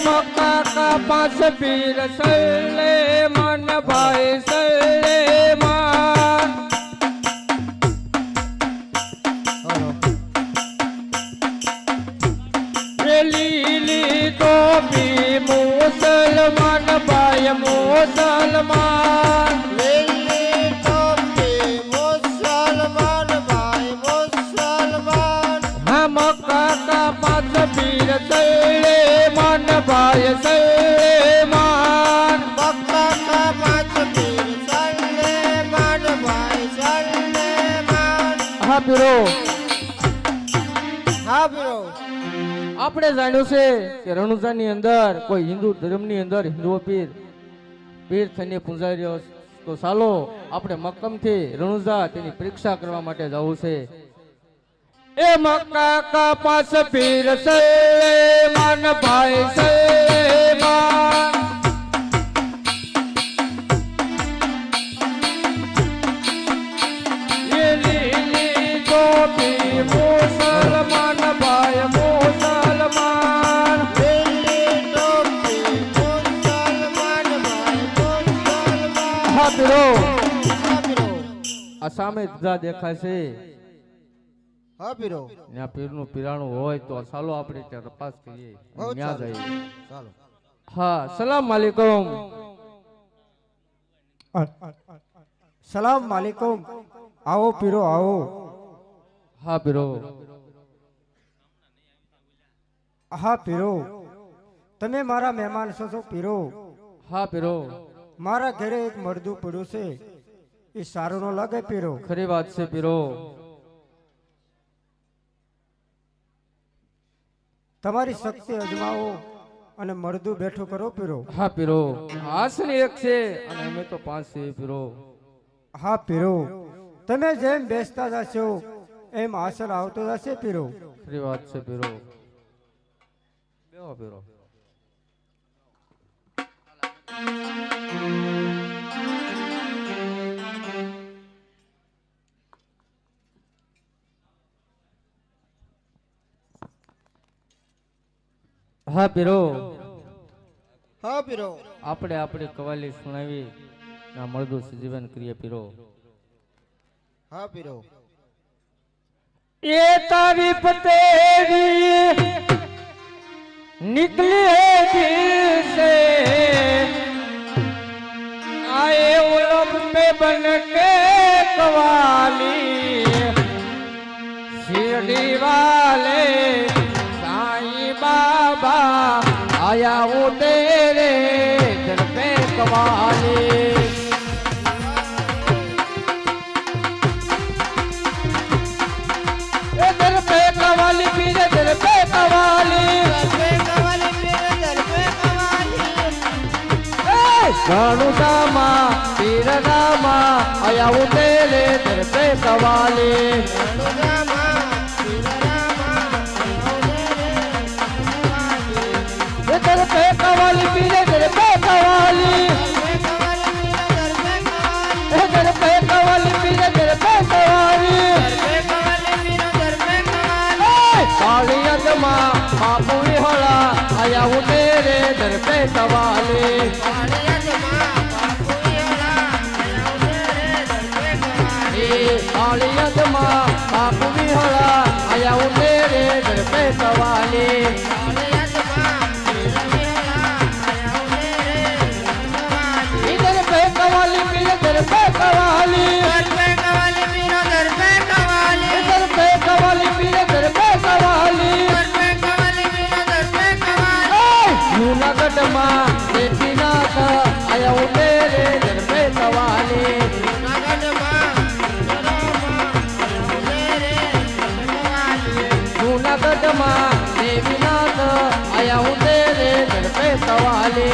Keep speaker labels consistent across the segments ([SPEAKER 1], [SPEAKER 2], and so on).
[SPEAKER 1] Mecca કા pass પીર સલે મન ભાઈ સલ્લે આપણે જાણ્યું છે કે રણુજાની અંદર કોઈ હિન્દુ ધર્મની અંદર હિન્દુઓ પીર પીર થઈને પૂંજાઈ રહ્યો તો ચાલો આપણે મક્કમથી રણુજા તેની પરીક્ષા કરવા માટે જવું છે. એ મક્કા કા પાસ પીર સલેમાન ભાઈ સલેમાન આ સામે ધજા દેખાય છે
[SPEAKER 2] હા પીરો.
[SPEAKER 1] ત્યાં પીરનું પીરાણું હોય તો ચાલો આપણે ત્યાં તપાસ કરીએ. ત્યાં જઈએ.
[SPEAKER 2] ચાલો.
[SPEAKER 1] હા સલામ માલિકમ.
[SPEAKER 3] સલામ માલિકમ. આવો પીરો આવો.
[SPEAKER 1] હા પીરો.
[SPEAKER 3] હા પીરો. તમે મારા મહેમાન છો છો પીરો.
[SPEAKER 1] હા પીરો.
[SPEAKER 3] મારા ઘરે એક મરદું પડ્યું છે. એ સારું ન લાગે પીરો.
[SPEAKER 1] ખરી વાત છે પીરો.
[SPEAKER 3] તમારી શક્તિ અજમાવો અને મરદું બેઠું કરો પીરો.
[SPEAKER 1] હા પીરો. આસન એક છે અને અમે તો પાંચ છે પીરો.
[SPEAKER 3] હા પીરો. તમે જેમ બેસતા જશો એમ આસન આવતો જશે પીરો.
[SPEAKER 1] ખરી વાત છે પીરો. બેહો પીરો. હા પીરો.
[SPEAKER 2] હા પીરો.
[SPEAKER 1] આપણે આપણી કવાલી સુણાવી ના મળદું સજીવન કરીએ પીરો.
[SPEAKER 2] હા
[SPEAKER 1] પીરો. એ તારી પતેરી નીકળી હે દિલ સે આએ ઉલમ મે બન કે કવાલી શિરડી વાલે बाबा आया वो तेरे दर पे कवाली ए दर पे कवाली पीरे दर पे कवाली
[SPEAKER 2] દરબે કવાલી પીર દરબે કવાલી
[SPEAKER 1] ગણુદામાં પીર રામા આયા ઉતેલે દર पे કવાલી કાળી અદમાં બાપુ વિહોળા આયા ઉતેરે દર पे માં દેવીનાથ આયા હું તેરે
[SPEAKER 2] ઝડપે સવાલે.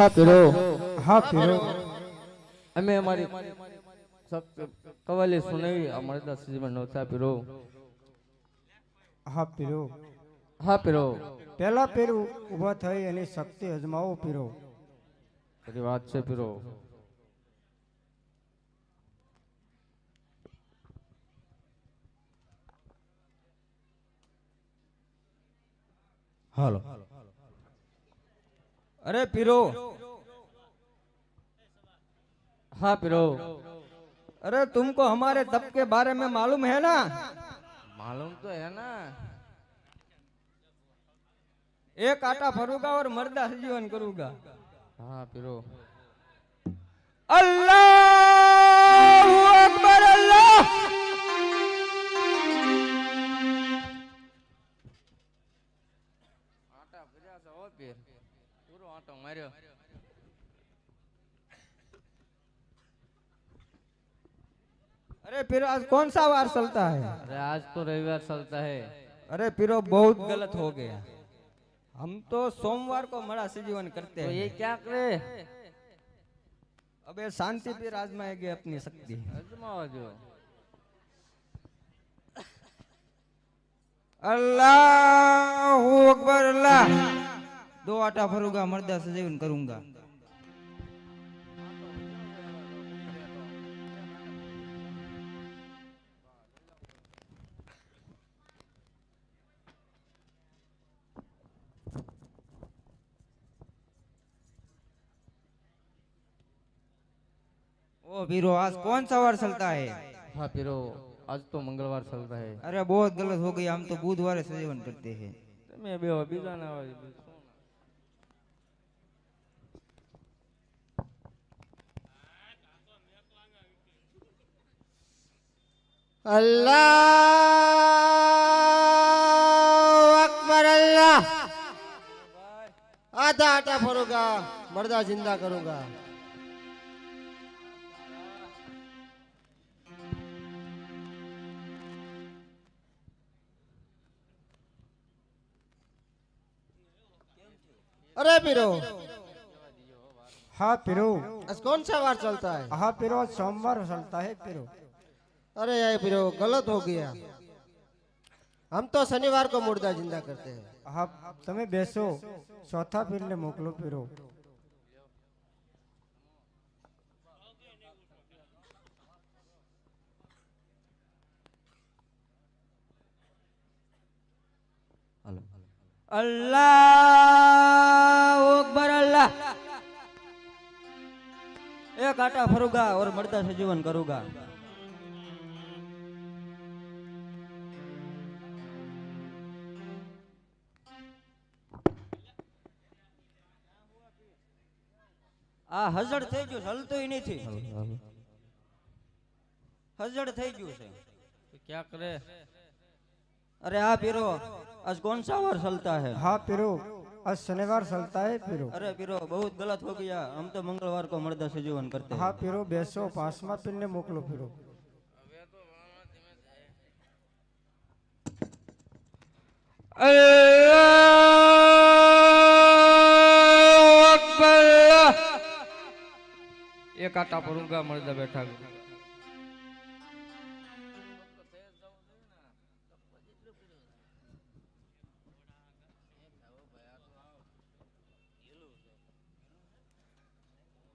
[SPEAKER 2] હા
[SPEAKER 1] પીરો હા પીરો અમે અમારી કવાલી સુનાવી અમારે દસ નવતા પીરો
[SPEAKER 3] હા પીરો
[SPEAKER 1] હા પીરો
[SPEAKER 3] પહેલા પીરું ઊભા થઈ એની શક્તિ અજમાવો પીરો.
[SPEAKER 1] બધી વાત છે પીરો
[SPEAKER 4] હાલો. અરે પીરો
[SPEAKER 1] હા पीरो
[SPEAKER 4] अरे तुमको हमारे तप के बारे में मालूम है ना
[SPEAKER 1] मालूम तो है ना
[SPEAKER 4] एक आटा भरूंगा और मर्दा जीवन करूंगा
[SPEAKER 1] हाँ पीरो
[SPEAKER 4] अल्लाह अकबर अल्लाह
[SPEAKER 1] આટા ભર્યા છે હો પીર પૂરો આટો માર્યો
[SPEAKER 4] अरे पीरो आज कौन सा वार चलता है
[SPEAKER 1] अरे आज तो रविवार चलता है
[SPEAKER 4] अरे पीरो बहुत गलत हो गया हम तो सोमवार को मरा जीवन करते
[SPEAKER 1] तो ये
[SPEAKER 4] हैं
[SPEAKER 1] क्या करे
[SPEAKER 4] अबे शांति पीर आजमाएंगे अपनी शक्ति
[SPEAKER 1] अजमाओ जो
[SPEAKER 4] अल्लाह अकबर अल्लाह दो आटा फरूंगा मर्दा सजीवन करूंगा ओ पीरो आज कौन सा वार चलता है
[SPEAKER 1] हाँ पीरो आज तो मंगलवार चलता है
[SPEAKER 4] अरे बहुत गलत हो गई हम तो बुधवार सजीवन करते हैं
[SPEAKER 1] मैं बीजा ना
[SPEAKER 2] अल्लाह अकबर अल्लाह। आधा आटा भरूँगा मर्दा ज़िंदा करूँगा। अरे पीरो।
[SPEAKER 3] हाँ पीरो।
[SPEAKER 2] आज कौन सा वार चलता है?
[SPEAKER 3] हाँ पीरो सोमवार चलता है पीरो।
[SPEAKER 2] अरे यार पीरो गलत हो गया हम तो शनिवार को मुर्दा जिंदा करते हैं
[SPEAKER 3] હા તમે બેસો ચોથા પીરને મોકલો પીરો
[SPEAKER 4] अल्लाह अकबर अल्लाह एक आटा भरूंगा और मर्दा से जीवन આ હજડ થઈ ગયું છે, હલતોય નથી હજડ થઈ ગયું છે
[SPEAKER 1] तो क्या करे
[SPEAKER 4] अरे आ पीरो आज कौन सा वार चलता है
[SPEAKER 3] हाँ पीरो आज शनिवार चलता है पीरो
[SPEAKER 4] अरे पीरो बहुत गलत हो गया हम तो मंगलवार को मर्दा से जीवन करते हैं
[SPEAKER 3] હા પીરો બેસો પાંચમા પીરને મોકલો પીરો
[SPEAKER 1] एक आटा भरूंगा मर्दा बैठा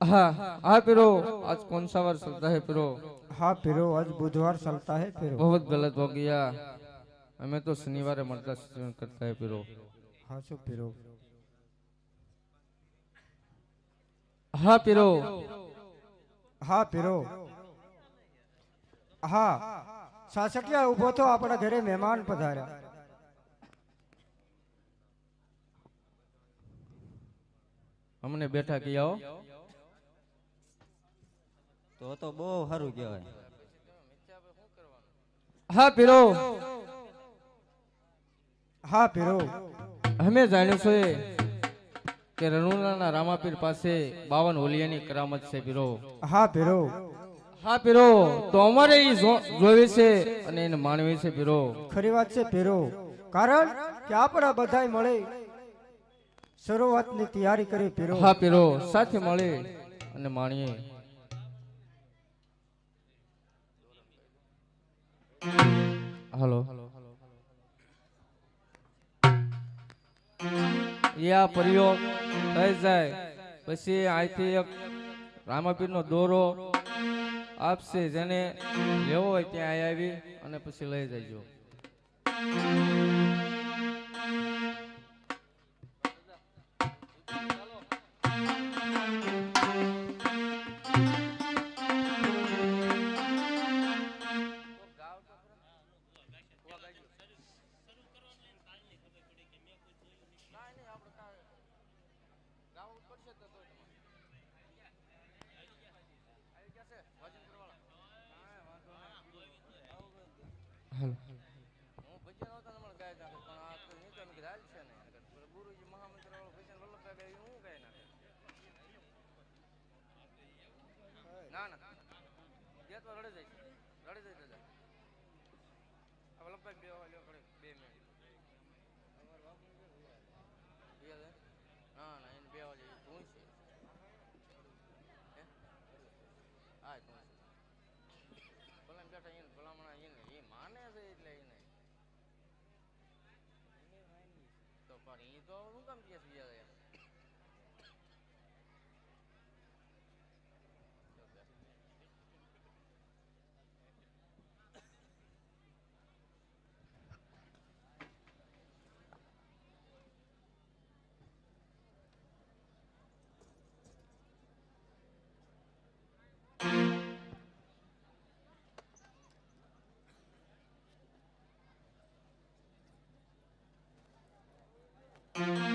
[SPEAKER 1] हाँ हाँ पीरो आज कौन सा वार चलता है पीरो
[SPEAKER 3] हाँ पीरो आज बुधवार चलता है पीरो
[SPEAKER 1] बहुत गलत हो गया हमें तो शनिवार मर्दा सेवन करता है पीरो
[SPEAKER 3] हाँ શું પીરો
[SPEAKER 1] हाँ पीरो
[SPEAKER 3] હા પીરો. હા. સાસકિયા ઊભો તો આપણા ઘરે મહેમાન પધાર્યા.
[SPEAKER 1] અમને બેઠા કિયાઓ
[SPEAKER 4] તો તો બહુ સારું કહેવાય.
[SPEAKER 1] હા પીરો.
[SPEAKER 3] હા પીરો.
[SPEAKER 1] અમે જાણ્યું છે. કે રણુલાના રામાપીર પાસે બાવન હોલિયાની કરામત છે પીરો.
[SPEAKER 3] હા પીરો.
[SPEAKER 1] હા પીરો. તો અમારે એ જોવી છે અને એને માણવી છે પીરો.
[SPEAKER 3] ખરી વાત છે પીરો. કારણ કે આપણા બધાય મળે શરૂઆતની તૈયારી કરી પીરો.
[SPEAKER 1] હા પીરો. સાથે મળે અને માણીએ. હાલો. યા પ્રયોગ થઈ જાય. પછી અહીંથી એક રામાપીરનો દોરો આપશે, જેને લેવો હોય ત્યાં આવી અને પછી લઈ જજો. ના ના. તો રડે છે. રડે છે. છે. એ માને છે એટલે એને. તો પણ એ તો શું કામ કે બીજા ગયા હલ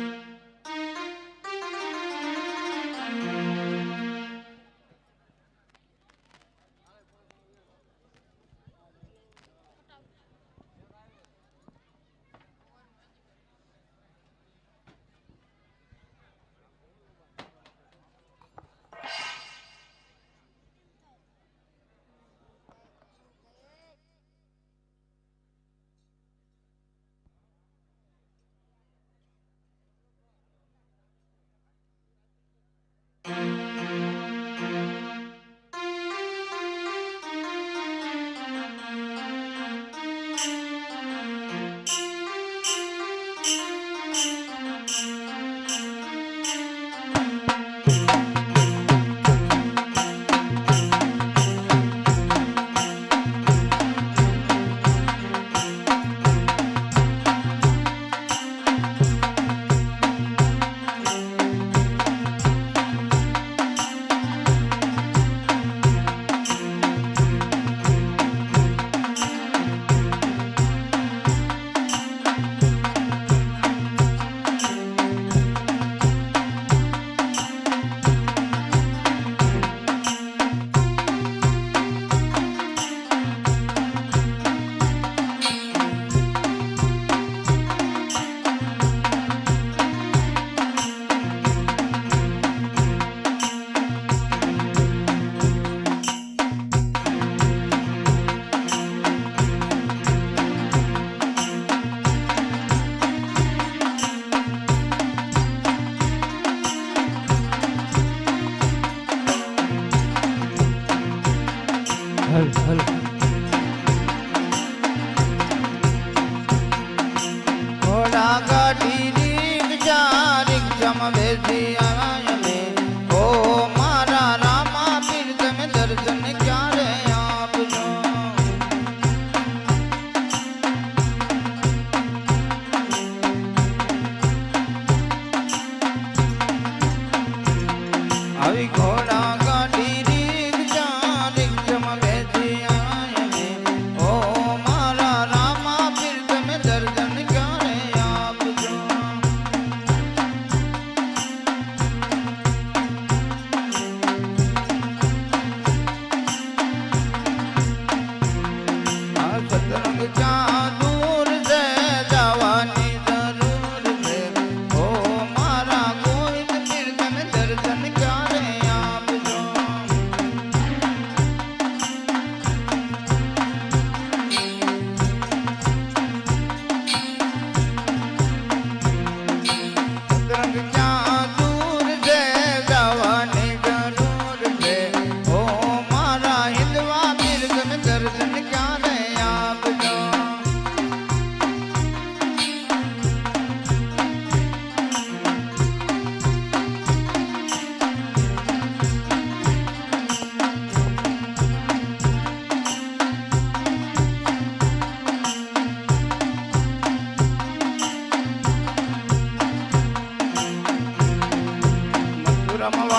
[SPEAKER 5] આવ્યા ઓ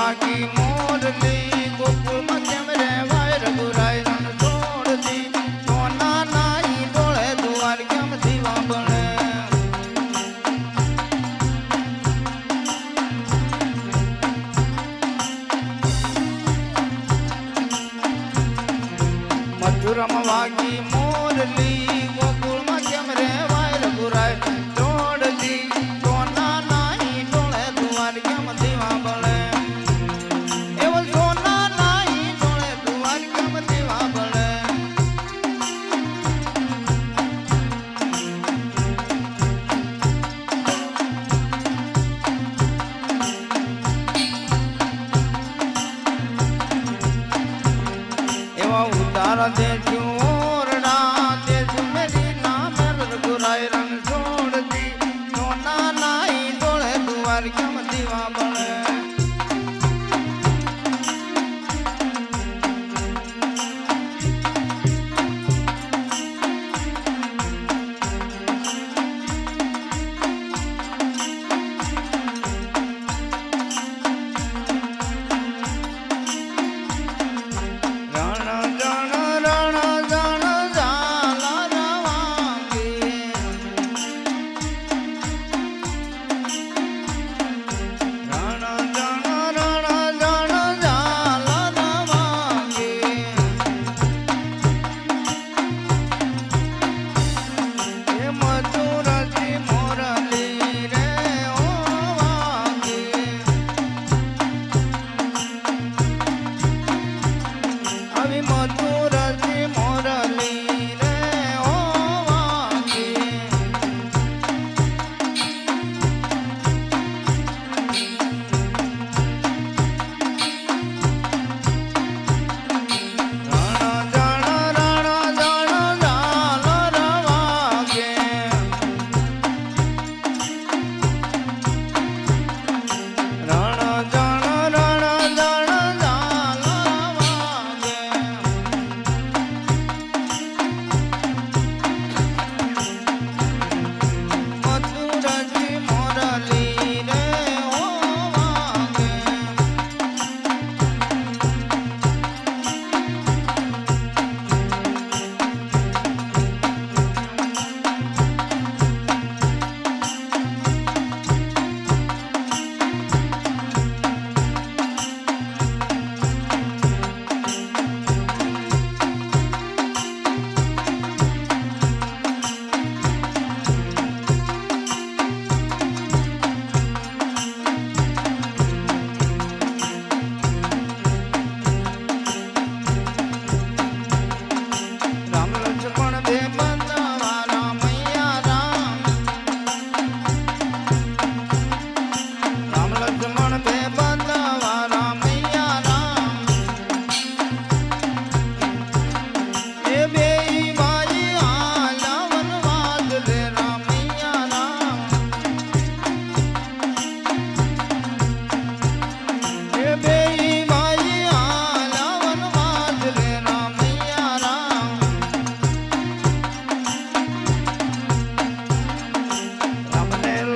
[SPEAKER 5] মাটি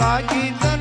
[SPEAKER 5] લાગી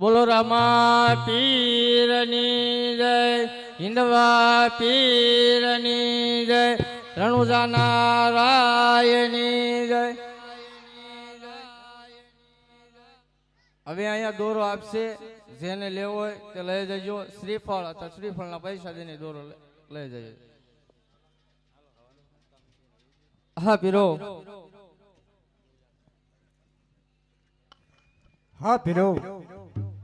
[SPEAKER 1] બોલો રામા પીરની જય, હિંદવા પીરની જય, રણુજા નારાયણની જય. હવે અહીંયા દોરો આપશે, જેને લેવો હોય તે લઈ જજો. શ્રીફળ અથવા શ્રીફળના પૈસા દઈને દોરો લઈ જજો. હા, પીરો.
[SPEAKER 3] હા, પીરો.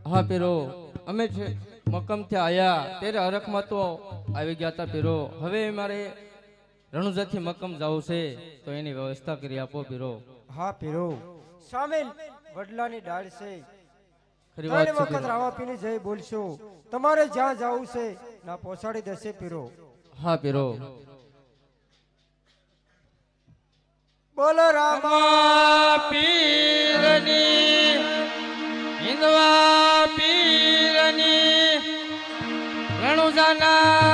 [SPEAKER 1] હા પીરો અમે છે મક્કમથી આયા ત્યારે હરખમાં તો આવી ગયા હતા પીરો હવે મારે રણુજાથી મક્કમ જવું છે તો એની વ્યવસ્થા કરી આપો પીરો
[SPEAKER 3] હા પીરો સામે વડલાની ડાળ છે.
[SPEAKER 1] ખરી વાત છે
[SPEAKER 3] વખત
[SPEAKER 1] રાવા
[SPEAKER 3] રામાપીની જઈ બોલશો. તમારે જ્યાં જવું છે ના પહોંચાડી દેશે પીરો
[SPEAKER 1] હા પીરો
[SPEAKER 3] બોલો રામા.
[SPEAKER 1] રામા પીર સિંધવા પીરની રણુજાના